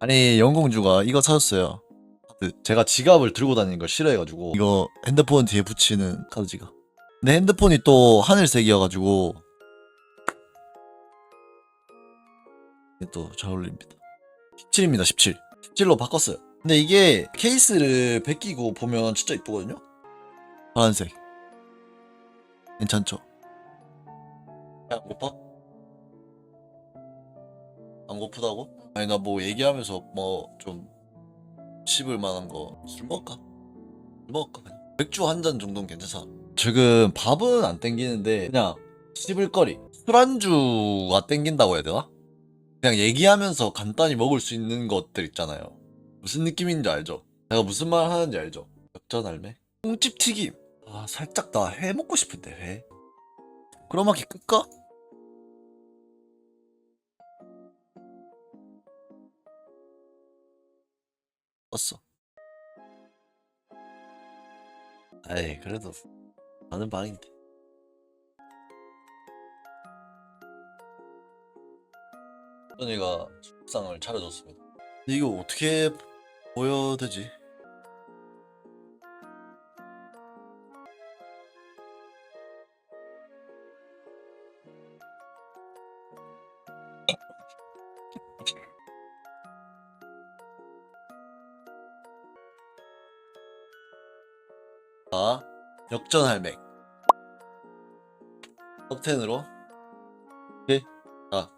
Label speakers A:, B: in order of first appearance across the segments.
A: 아니 영공주가 이거 사줬어요. 카드. 제가 지갑을 들고 다니는 걸 싫어해가지고 이거 핸드폰 뒤에 붙이는 카드 지갑. 근데 핸드폰이 또 하늘색이어가지고 이게 또잘 어울립니다. 17입니다 17. 17로 바꿨어요. 근데 이게 케이스를 벗기고 보면 진짜 이쁘거든요. 파란색. 괜찮죠? 야 고파? 안 고프다고? 아니 나 뭐 얘기하면서 뭐 좀 씹을 만한 거 술 먹을까? 술 먹을까 그냥 맥주 한 잔 정도는 괜찮아 지금 밥은 안 땡기는데 그냥 씹을 거리 술안주가 땡긴다고 해야 되나? 그냥 얘기하면서 간단히 먹을 수 있는 것들 있잖아요 무슨 느낌인지 알죠? 내가 무슨 말 하는지 알죠? 역전할매? 콩집 튀김 아 살짝 나 회 먹고 싶은데 회 크로마키 끌까? 껐어. 에이, 그래도 나는 방인데. 현이가 숙상을 차려줬습니다. 이거 어떻게 보여야 되지? 역전할맥. 톱10으로. 오케이. 자.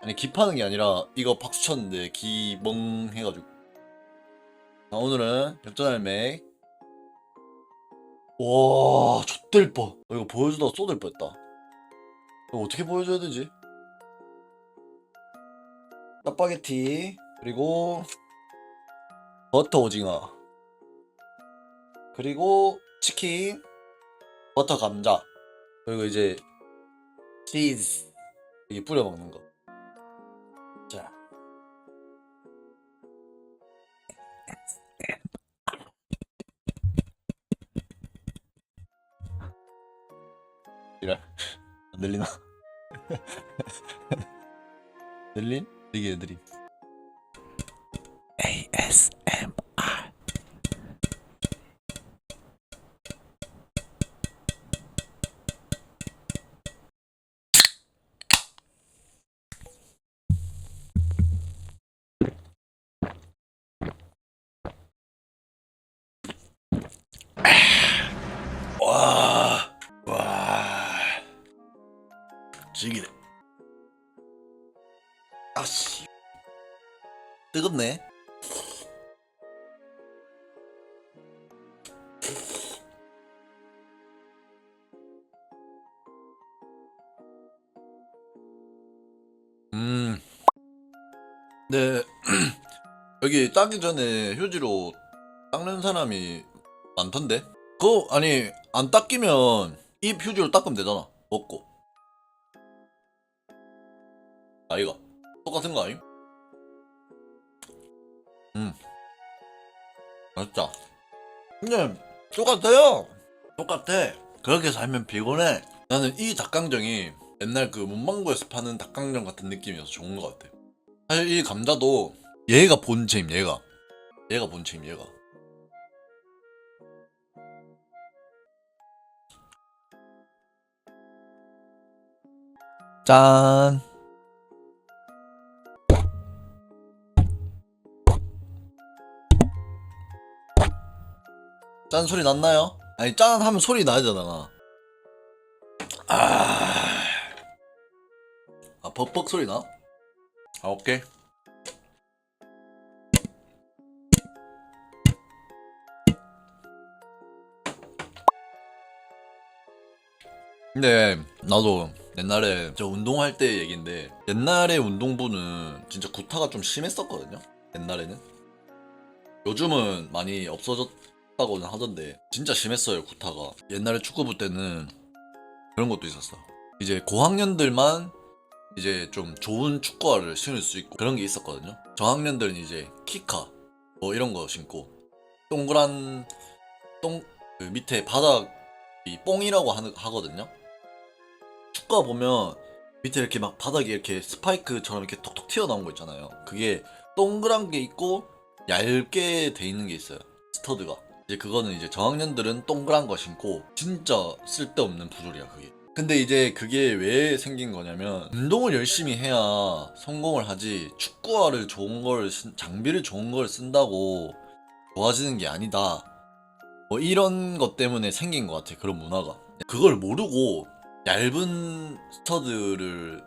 A: 아니, 기 파는 게 아니라, 이거 박수 쳤는데, 기 멍 해가지고. 자, 오늘은 역전할맥. 와, 좆될 뻔. 어, 이거 보여주다가 쏟을 뻔했다. 이거 어떻게 보여줘야 되지? 짜파게티 그리고 버터 오징어 그리고 치킨 버터 감자 그리고 이제 치즈 이게 뿌려 먹는 거. 자. 이래 안 들리나? 들린? 되게 느림. ASMR. 와, 와, 지기네. 아씨. 뜨겁네. 음. 네. 여기 따기 전에 휴지로 닦는 사람이 많던데? 그거, 아니, 안 닦이면 입 휴지로 닦으면 되잖아. 먹고. 아이가. 똑같은 거 아님? 음. 맛있다. 근데 똑같아요. 똑같아. 그렇게 살면 피곤해. 나는 이 닭강정이 옛날 그 문방구에서 파는 닭강정 같은 느낌이어서 좋은 것 같아. 사실 이 감자도 얘가 본체임 얘가. 얘가 본체임 얘가. 짠. 짠 소리 났나요? 아니 짠 하면 소리 나야 되잖아. 아, 아 벅벅 소리 나? 아 오케이. 근데 나도 옛날에 저 운동할 때 얘긴데 옛날에 운동부는 진짜 구타가 좀 심했었거든요. 옛날에는. 요즘은 많이 없어졌다고는 하던데 진짜 심했어요 구타가. 옛날에 축구부 때는 그런 것도 있었어. 이제 고학년들만 이제 좀 좋은 축구화를 신을 수 있고 그런 게 있었거든요. 저학년들은 이제 키카 뭐 이런 거 신고 동그란 똥 그 밑에 바닥이 뽕이라고 하는 하거든요. 축구화 보면 밑에 이렇게 막 바닥에 이렇게 스파이크처럼 이렇게 톡톡 튀어나온 거 있잖아요. 그게 동그란 게 있고 얇게 돼 있는 게 있어요. 스터드가. 이제 그거는 이제 저학년들은 동그란 거 신고 진짜 쓸데없는 부조리야 그게. 근데 이제 그게 왜 생긴 거냐면 운동을 열심히 해야 성공을 하지 축구화를 좋은 걸 쓴- 장비를 좋은 걸 쓴다고 좋아지는 게 아니다. 뭐 이런 것 때문에 생긴 것 같아 그런 문화가. 그걸 모르고 얇은 스터드를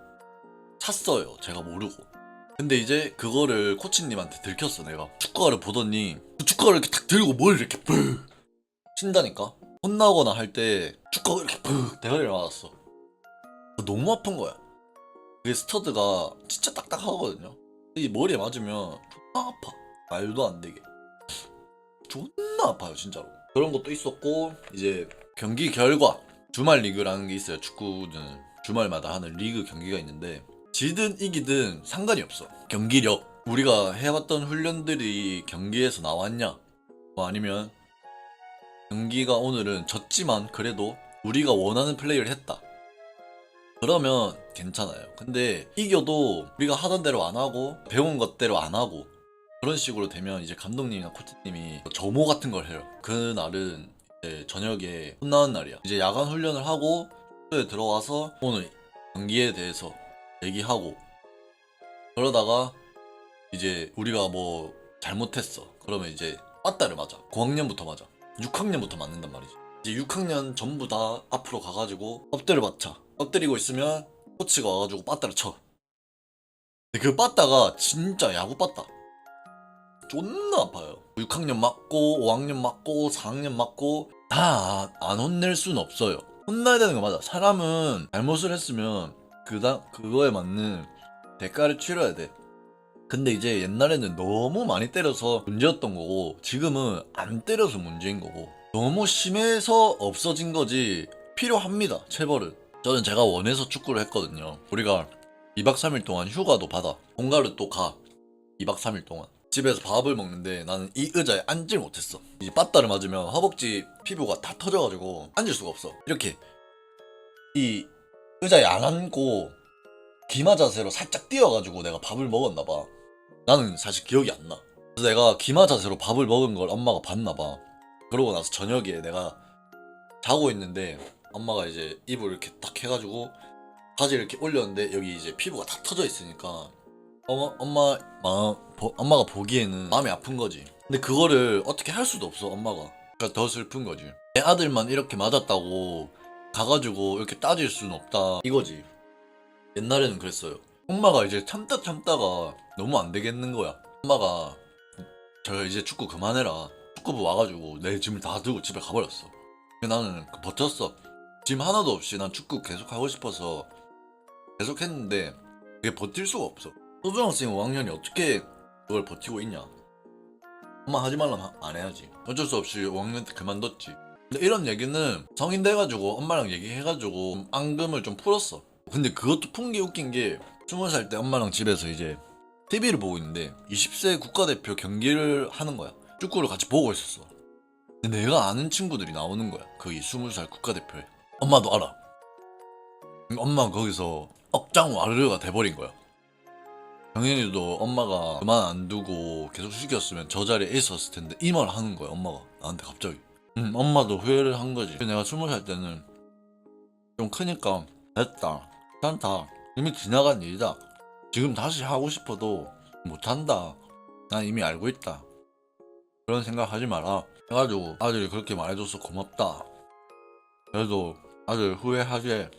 A: 샀어요. 제가 모르고. 근데 이제 그거를 코치님한테 들켰어 내가. 축구화를 보더니 그 축구화를 이렇게 탁 들고 뭘 이렇게 푹 친다니까. 혼나거나 할 때 축구가 이렇게 푹 대가리를 맞았어. 너무 아픈 거야. 그게 스터드가 진짜 딱딱하거든요. 이 머리에 맞으면 존나 아파. 말도 안 되게. 존나 아파요 진짜로. 그런 것도 있었고 이제 경기 결과 주말 리그라는 게 있어요. 축구는 주말마다 하는 리그 경기가 있는데 지든 이기든 상관이 없어. 경기력. 우리가 해왔던 훈련들이 경기에서 나왔냐? 뭐 아니면 경기가 오늘은 졌지만 그래도 우리가 원하는 플레이를 했다. 그러면 괜찮아요. 근데 이겨도 우리가 하던 대로 안 하고 배운 것대로 안 하고 그런 식으로 되면 이제 감독님이나 코치님이 점호 같은 걸 해요. 그날은 저녁에 혼나는 날이야. 이제 야간 훈련을 하고 숙소에 들어와서 오늘 경기에 대해서 얘기하고 그러다가 이제 우리가 뭐 잘못했어. 그러면 이제 빠따를 맞아. 9학년부터 맞아. 6학년부터 맞는단 말이지. 이제 6학년 전부 다 앞으로 가가지고 엎드려 맞춰. 엎드리고 있으면 코치가 와가지고 빠따를 쳐. 근데 그 빠따가 진짜 야구 빠따. 존나 아파요. 6학년 맞고 5학년 맞고 4학년 맞고 다 안 혼낼 순 없어요. 혼나야 되는 거 맞아. 사람은 잘못을 했으면 그다 그거에 맞는 대가를 치러야 돼. 근데 이제 옛날에는 너무 많이 때려서 문제였던 거고 지금은 안 때려서 문제인 거고 너무 심해서 없어진 거지 필요합니다 체벌은. 저는 제가 원해서 축구를 했거든요. 우리가 2박 3일 동안 휴가도 받아 본가를 또 가. 2박 3일 동안. 집에서 밥을 먹는데 나는 이 의자에 앉질 못했어. 이제 빠따를 맞으면 허벅지 피부가 다 터져가지고 앉을 수가 없어. 이렇게 이 의자에 안 앉고 기마 자세로 살짝 뛰어가지고 내가 밥을 먹었나 봐 나는 사실 기억이 안 나. 그래서 내가 기마 자세로 밥을 먹은 걸 엄마가 봤나 봐. 그러고 나서 저녁에 내가 자고 있는데 엄마가 이제 입을 이렇게 딱 해가지고 바지를 이렇게 올렸는데 여기 이제 피부가 다 터져 있으니까 엄마 엄마 마, 보- 엄마가 보기에는 마음이 아픈 거지. 근데 그거를 어떻게 할 수도 없어 엄마가. 그러니까 더 슬픈 거지. 내 아들만 이렇게 맞았다고 가가지고 이렇게 따질 수는 없다 이거지. 옛날에는 그랬어요. 엄마가 이제 참다 참다가 너무 안 되겠는 거야. 엄마가 저 이제 축구 그만해라. 축구부 와가지고 내 짐을 다 들고 집에 가버렸어. 나는 그 버텼어. 짐 하나도 없이 난 축구 계속 하고 싶어서 계속 했는데 그게 버틸 수가 없어. 초등학생 5학년이 어떻게 그걸 버티고 있냐. 엄마 하지 말라면 하- 안 해야지. 어쩔 수 없이 5학년 때 그만뒀지. 근데 이런 얘기는 성인 돼가지고 엄마랑 얘기해가지고 앙금을 좀 풀었어. 근데 그것도 푼 게 웃긴 게 스무 살 때 엄마랑 집에서 이제 TV를 보고 있는데 20세 국가대표 경기를 하는 거야. 축구를 같이 보고 있었어. 근데 내가 아는 친구들이 나오는 거야. 거기 20살 국가대표에. 엄마도 알아. 엄마 거기서 억장 와르르가 돼버린 거야. 정현이도 엄마가 그만 안 두고 계속 시켰으면 저 자리에 있었을 텐데 이 말 하는 거야 엄마가 나한테 갑자기. 응, 엄마도 후회를 한 거지. 내가 20살 때는 좀 크니까 됐다. 괜찮다. 이미 지나간 일이다. 지금 다시 하고 싶어도 못한다. 난 이미 알고 있다. 그런 생각 하지 마라. 해가지고 아들이 그렇게 말해줘서 고맙다. 그래도 아들 후회하게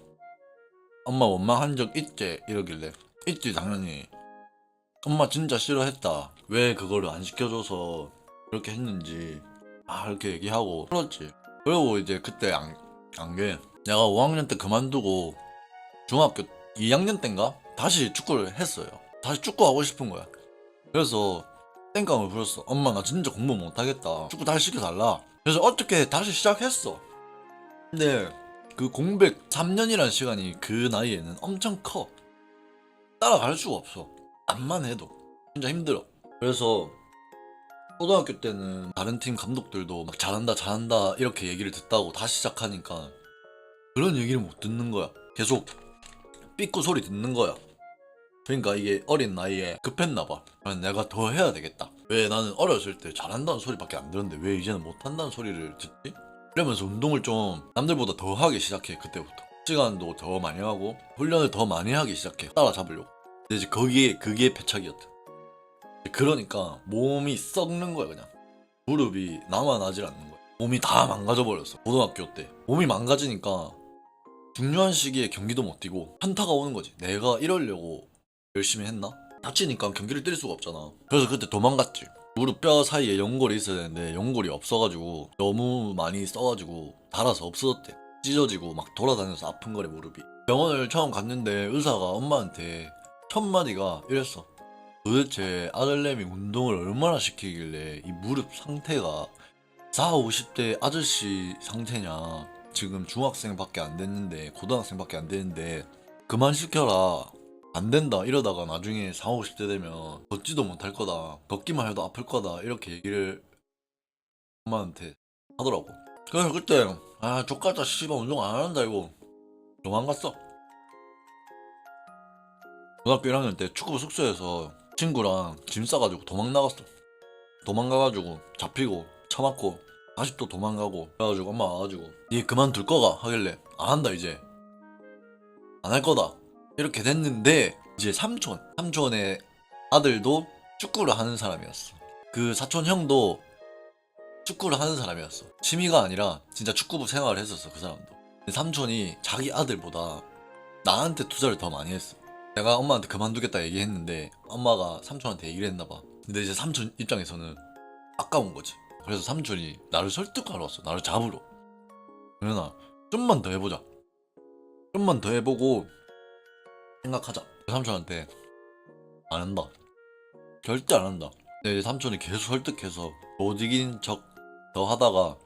A: 엄마 원망한 적 있지? 이러길래 있지 당연히. 엄마 진짜 싫어했다. 왜 그거를 안 시켜줘서 그렇게 했는지 아 이렇게 얘기하고 풀었지. 그리고 이제 그때 안, 안게 내가 5학년 때 그만두고 중학교 2학년 때인가 다시 축구를 했어요. 다시 축구 하고 싶은 거야. 그래서 땡깡을 부렸어. 엄마 나 진짜 공부 못하겠다. 축구 다시 시켜달라. 그래서 어떻게 다시 시작했어. 근데 그 공백 3년이라는 시간이 그 나이에는 엄청 커. 따라갈 수가 없어. 암만 해도 진짜 힘들어. 그래서 초등학교 때는 다른 팀 감독들도 막 잘한다 잘한다 이렇게 얘기를 듣다고 다시 시작하니까 그런 얘기를 못 듣는 거야. 계속 삐꾸 소리 듣는 거야. 그러니까 이게 어린 나이에 급했나 봐. 그래서 내가 더 해야 되겠다. 왜 나는 어렸을 때 잘한다는 소리밖에 안 들었는데 왜 이제는 못한다는 소리를 듣지? 이러면서 운동을 좀 남들보다 더 하기 시작해 그때부터. 시간도 더 많이 하고 훈련을 더 많이 하기 시작해. 따라잡으려고. 근데 이제 거기에 그게 패착이었다. 그러니까 몸이 썩는 거야 그냥. 무릎이 남아나질 않는 거야. 몸이 다 망가져 버렸어. 고등학교 때 몸이 망가지니까 중요한 시기에 경기도 못 뛰고 현타가 오는 거지. 내가 이러려고 열심히 했나? 다치니까 경기를 뛸 수가 없잖아. 그래서 그때 도망갔지. 무릎 뼈 사이에 연골이 있어야 되는데 연골이 없어가지고 너무 많이 써가지고 닳아서 없어졌대. 찢어지고 막 돌아다녀서 아픈 거래 무릎이. 병원을 처음 갔는데 의사가 엄마한테 첫 마디가 이랬어. 도대체 아들내미 운동을 얼마나 시키길래 이 무릎 상태가 4, 50대 아저씨 상태냐. 지금 중학생밖에 안 됐는데 고등학생밖에 안 되는데 그만 시켜라. 안 된다 이러다가 나중에 4, 50대 되면 걷지도 못할 거다. 걷기만 해도 아플 거다. 이렇게 얘기를 엄마한테 하더라고. 그래서 그때 아 족같다 씨발 운동 안 한다 이거 도망갔어. 고등학교 1학년 때 축구부 숙소에서 친구랑 짐 싸가지고 도망 나갔어. 도망가가지고 잡히고 처맞고 또 도망가고 그래가지고 엄마 와가지고 얘 그만둘 거가? 하길래 안 한다 이제. 안 할 거다. 이렇게 됐는데 이제 삼촌 삼촌의 아들도 축구를 하는 사람이었어. 그 사촌 형도 축구를 하는 사람이었어. 취미가 아니라 진짜 축구부 생활을 했었어 그 사람도. 삼촌이 자기 아들보다 나한테 투자를 더 많이 했어. 내가 엄마한테 그만두겠다 얘기했는데 엄마가 삼촌한테 얘기를 했나 봐. 근데 이제 삼촌 입장에서는 아까운 거지 그래서 삼촌이 나를 설득하러 왔어. 나를 잡으러. 그러나 좀만 더 해보자. 좀만 더 해보고 생각하자. 삼촌한테 안 한다. 절대 안 한다. 근데 삼촌이 계속 설득해서 못 이긴 척 더 하다가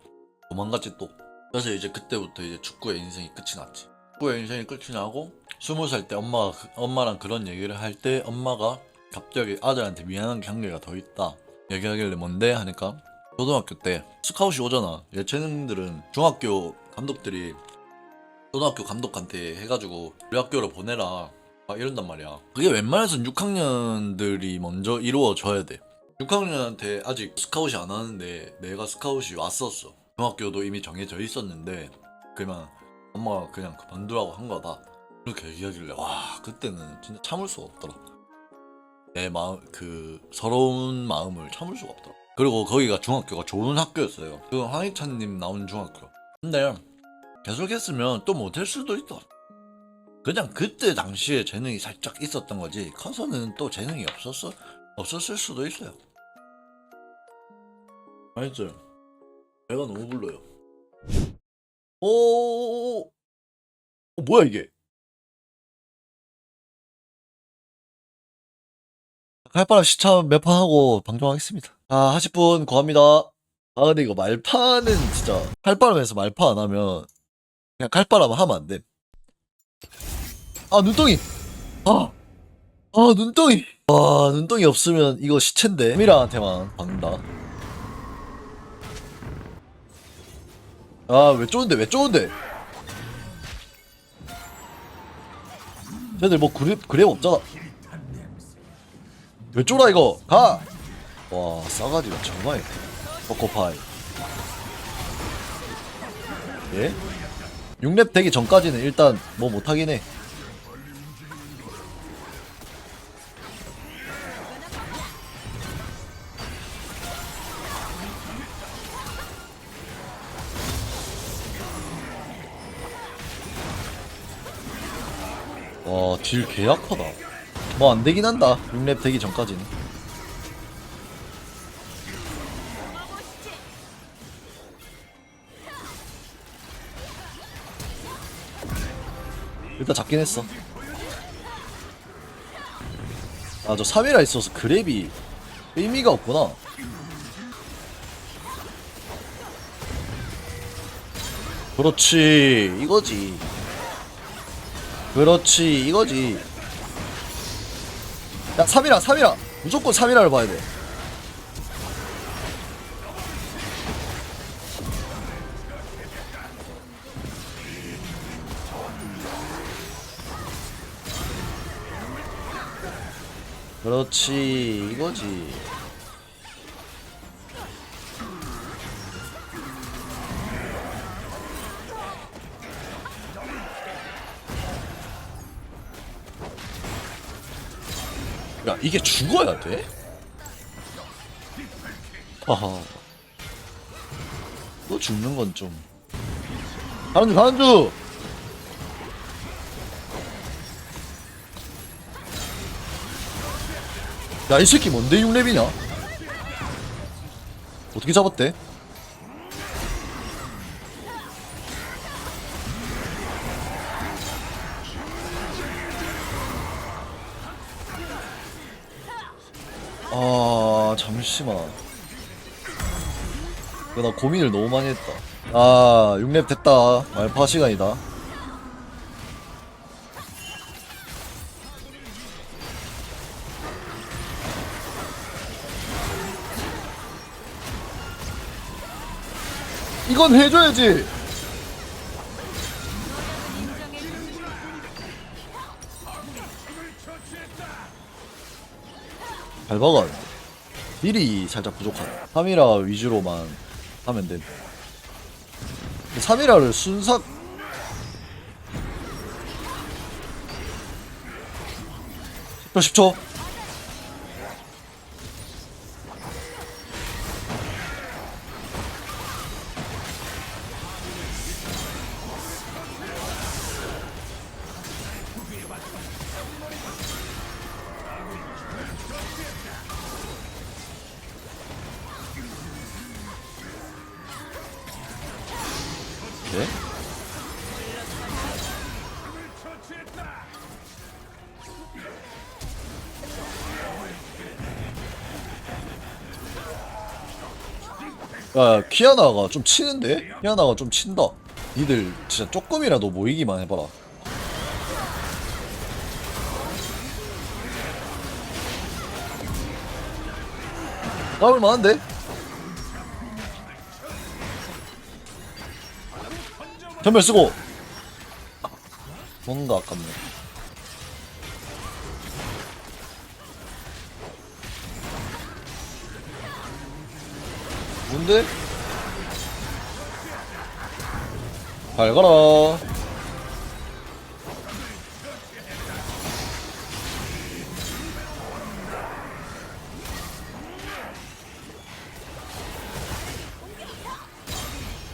A: 도망갔지 또. 그래서 이제 그때부터 이제 축구의 인생이 끝이 났지. 축구의 인생이 끝이 나고 스무 살 때 엄마가 그- 엄마랑 그런 얘기를 할 때 엄마가 갑자기 아들한테 미안한 관계가 더 있다. 얘기하길래 뭔데? 하니까 초등학교 때 스카웃이 오잖아. 예체능들은 중학교 감독들이 초등학교 감독한테 해가지고 우리 학교로 보내라. 막 이런단 말이야. 그게 웬만해선 6학년들이 먼저 이루어져야 돼. 6학년한테 아직 스카웃이 안 하는데 내가 스카웃이 왔었어. 중학교도 이미 정해져 있었는데 그만 엄마가 그냥 그만두라고 한 거다. 그렇게 얘기하길래 와 그때는 진짜 참을 수가 없더라. 내 마음 그 서러운 마음을 참을 수가 없더라 그리고 거기가 중학교가 좋은 학교였어요. 그 황희찬님 나온 중학교. 근데 계속했으면 또 못할 수도 있다. 그냥 그때 당시에 재능이 살짝 있었던 거지 커서는 또 재능이 없었어 없었을 수도 있어요. 알겠지? 배가 너무 불러요. 오 어, 뭐야 이게? 칼바람 시차 몇 판 하고 방송하겠습니다. 아, 하실 분 구합니다. 아, 근데 이거 말파는 진짜 칼바람에서 말파 안 하면 그냥 칼바람 하면 안 돼. 아, 눈덩이! 아! 아, 눈덩이! 와, 눈덩이 없으면 이거 시체인데. 미라한테만 박는다. 아, 왜 쪼는데, 왜 쪼는데? 쟤들 뭐 그랩, 그랩 없잖아. 왜 쫄아 이거 가! 와 싸가지가 정말 초코파이 예? 6렙 되기 전까지는 일단 뭐 못하긴 해 와, 딜 개약하다. 뭐 안 되긴 한다. 6렙 되기 전까지는. 일단 잡긴 했어. 아, 저 3이라 있어서 그랩이 의미가 없구나. 그렇지, 이거지. 그렇지, 이거지. 야 3이라 3이라 무조건 3이라를 봐야 돼 그렇지 이거지. 야 이게 죽어야 돼? 하하. 또 죽는 건좀. 가는주 가는주 야 이 새끼 뭔데 6렙이냐? 어떻게 잡았대? 아 잠시만. 나 고민을 너무 많이 했다. 아 6렙 됐다. 말파 시간이다 이건 해줘야지. 잘 박아 딜이 살짝 부족하네 3이라 위주로만 하면 돼 3이라를 순삭 10초 10초 야, 키아나가 좀 치는데? 키아나가 좀 친다. 니들 진짜 조금이라도 모이기만 해봐라. 나올 만한데? 전멸 쓰고 뭔가 아깝네 뭔데? 잘 가라.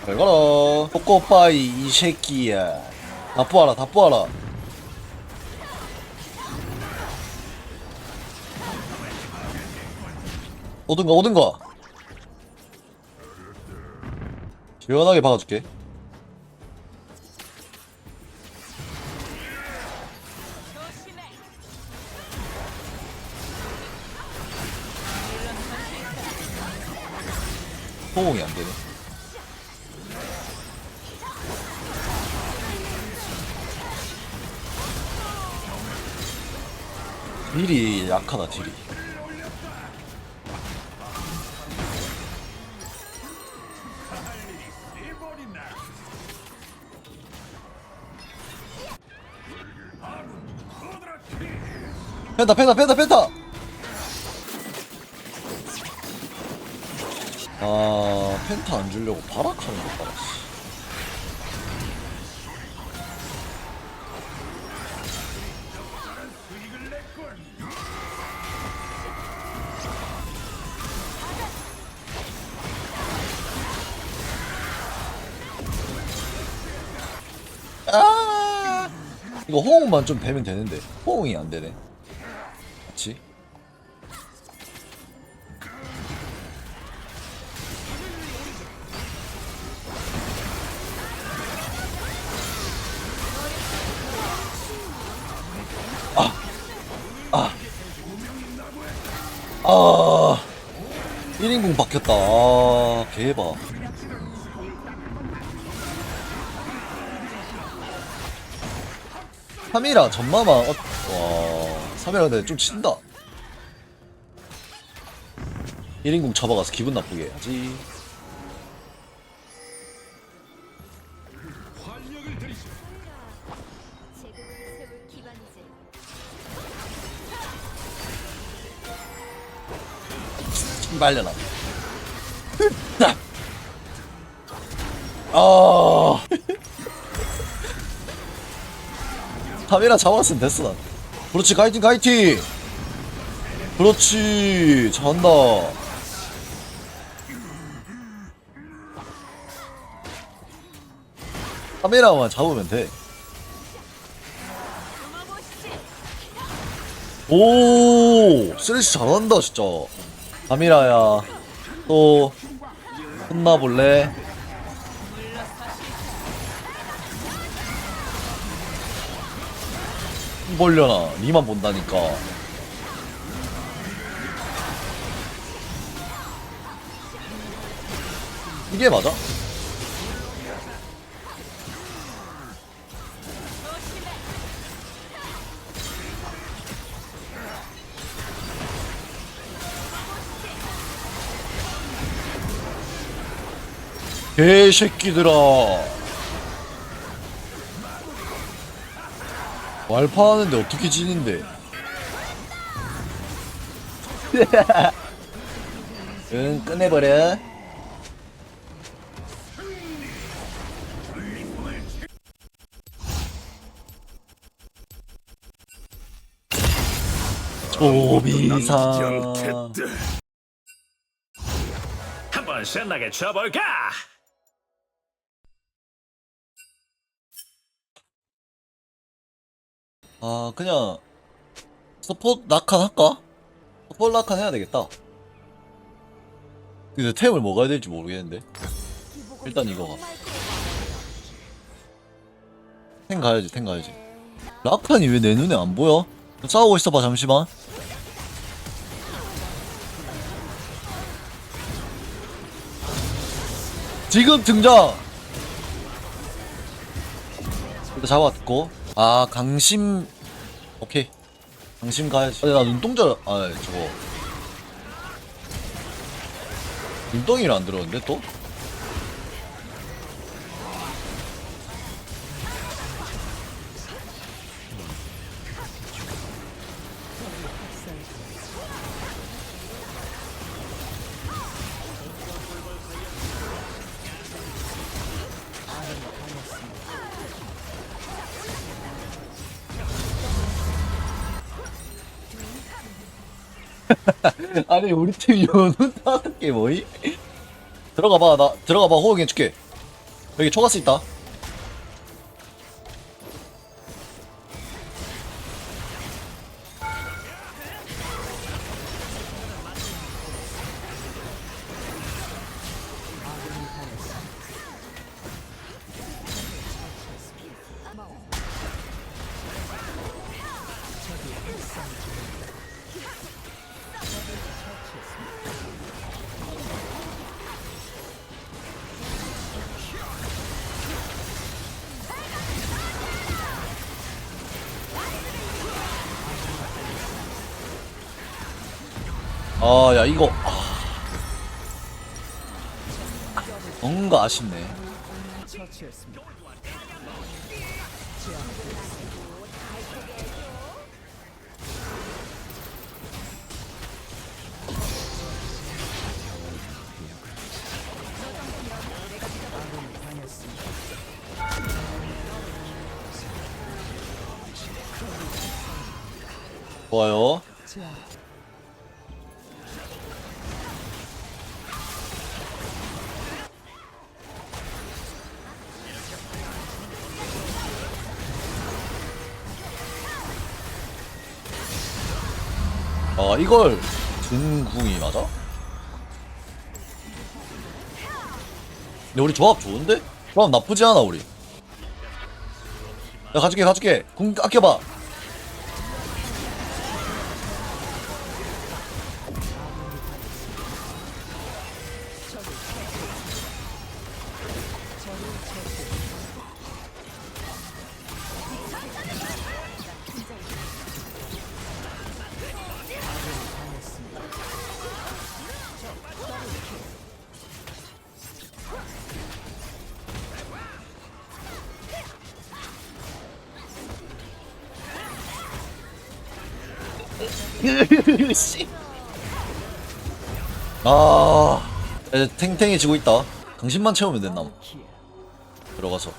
A: 잘 가라. 꼬꼬빠이 이 새끼야. 다 뿌아라 다 뿌아라. 오든가 오든가 시원하게 박아줄게. 호응이 안되네. 딜이 약하다 딜이 펜타 펜타 펜타 펜타 아 펜타 안 주려고 바락하는 것 봐라 씨. 아! 이거 호응만 좀 되면 되는데. 호응이 안 되네 그치? 아, 아, 1인공 바뀌었다. 아, 개봐. 삼이라 전마마 어, 와 3이라 근데 좀 친다 1인공 잡아가서 기분 나쁘게 해야지
B: 기반이지.
A: 말려라. 아. 카메라 잡았으면 됐어 난. 그렇지 가이팅 가이팅. 그렇지 잘한다. 카메라만 잡으면 돼. 오, 쓰레쉬 잘한다 진짜. 카미라야, 또 혼나볼래? 벌려나 니만 본다니까. 이게 맞아? 개새끼들아 말파하는데 어떻게 지는데? 응 끝내버려. 조비상
B: 한번 신나게 쳐볼까?
A: 아 그냥 서포트 낙한 할까? 서포트 낙한 해야 되겠다 근데 템을 먹어야 될지 모르겠는데 일단 이거 가. 탱 가야지 탱 가야지 라칸이 왜 내 눈에 안 보여? 싸우고 있어봐 잠시만 지금 등장 일단 잡았고 아 강심 오케이. 강심 가야지. 근데 나 눈동자 아 저거. 눈덩이를 안 들었는데 또? 아니 우리 팀 연운 다섯 개 뭐이? 들어가 봐 나 들어가 봐 호흡 해줄게 여기 초가스 있다 아쉽네. 좋아요 아 이걸 중궁이 맞아? 근데 우리 조합 좋은데? 조합 나쁘지 않아 우리 야 가줄게 가줄게 궁 아껴봐 씨. 아 이제 탱탱이 지고 있다 강신만 채우면 됐나 들어가서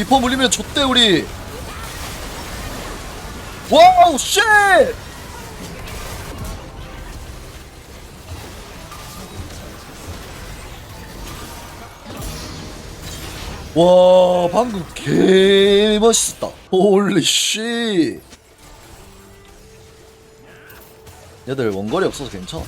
A: 미포 물리면 좆대 우리. 와우 쉣! 와 방금 개 멋있다. 홀리 쉣 얘들 원거리 없어서 괜찮아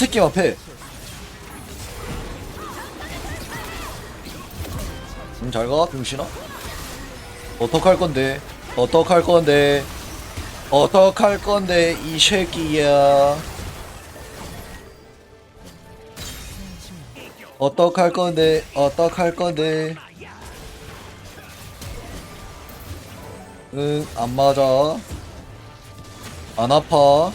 A: 새끼 앞에. 음, 잘가 병신아? 어떡할 건데? 어떡할 건데? 어떡할 건데 이 새끼야? 어떡할 건데 어떡할 건데? 응안 맞아. 안 아파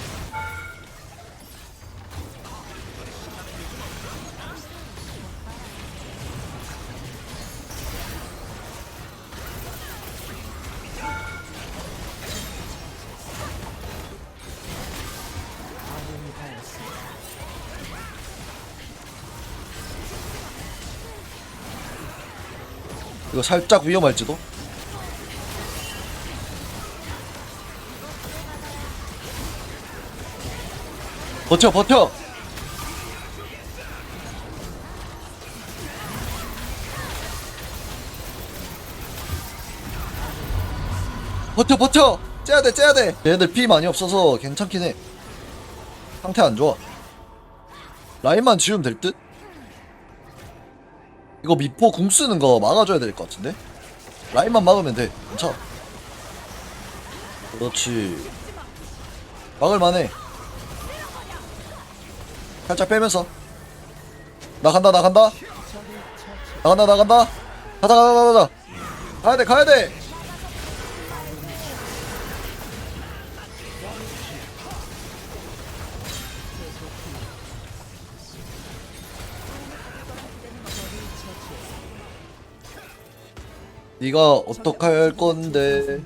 A: 이거 살짝 위험할지도? 버텨 버텨! 버텨 버텨! 째야돼 째야돼! 얘들 피 많이 없어서 괜찮긴 해. 상태 안 좋아. 라인만 지우면 될듯 이거 미포 궁 쓰는 거 막아줘야 될 것 같은데? 라인만 막으면 돼. 괜찮아. 그렇지. 막을만해. 살짝 빼면서. 나간다 나간다. 나간다 나간다. 가자 가자 가자 가자. 가야 돼 가야 돼 네가 어떡할 건데?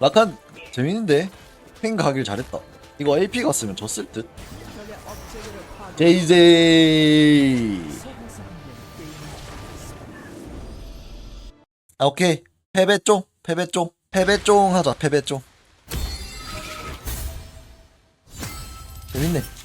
A: 라칸 재밌는데? 팽 가길 잘했다. 이거 AP 갔으면 졌을 듯. JJ 아 오케이. 패배쫑 패배쫑 패배쫑 하자 패배쫑 재밌네